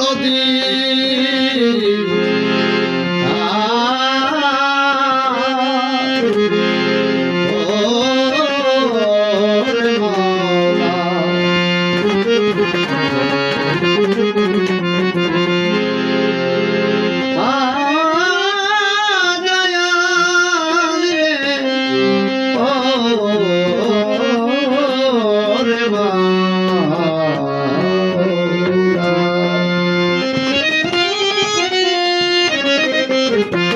দরদি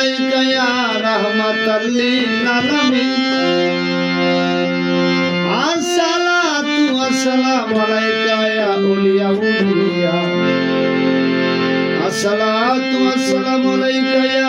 عليك يا رحمة للعالمين الصلاة والسلام عليك يا أولي أولياء الصلاة والسلام عليك يا